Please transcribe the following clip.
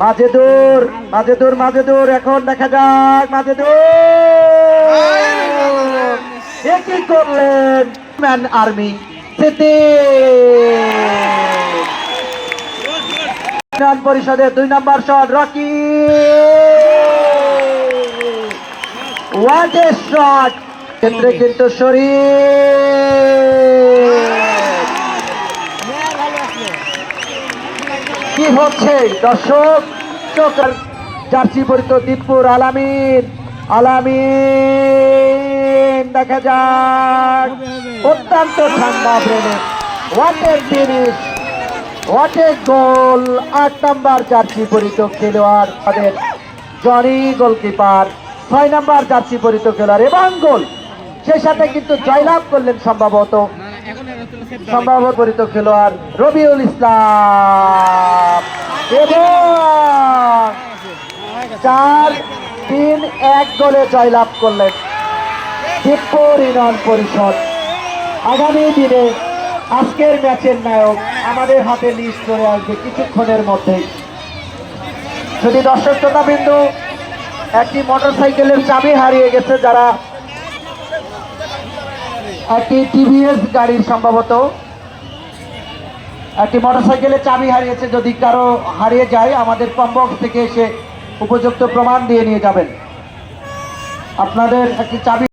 মাঝে দূর মাঝে দূর মাঝে দূর এখন দেখা যাক, মাঝে দূর করলেন? ম্যান আর্মি পরিষদের দুই নম্বর শট, রকি। ওয়াট শট ক্ষেত্রে কিন্তু শরীর। কি হচ্ছে? দর্শক জার্সি পরিত দীপপুর আলামিন আলামিন দেখা যাক। অত্যন্ত ঠান্ডা ব্রেনে ওয়াটের জিনিস ওয়াটে গোল আট নাম্বার জার্সি পরিত খেলোয়াড় তাদের জনি গোলকিপার। ছয় নাম্বার জার্সি পরিত খেলোয়াড় এবং গোল। সেই সাথে কিন্তু জয়লাভ করলেন সম্ভবত। সম্ভাব্য পরিত খেলোয়াড় রবিউল ইসলাম। চার, তিন, এক গোলে জয়লাভ করলেন দিব্যর ইউনিয়ন পরিষদ। আগামী দিনে আজকের ম্যাচের নায়ক আমাদের হাতে লিস্ট চলে আসবে কিছুক্ষণের মধ্যেই। যদি দর্শক শ্রোতা বিন্দু একটি মোটরসাইকেলের চাবি হারিয়ে গেছে, যারা একটি টিভিএস গাড়ির সম্ভবত একটি মোটরসাইকেলের চাবি হারিয়েছে। যদি কারও হারিয়ে যায়, আমাদের কমবক্স থেকে এসে উপযুক্ত প্রমাণ দিয়ে নিয়ে যাবেন। আপনাদের একটি চাবি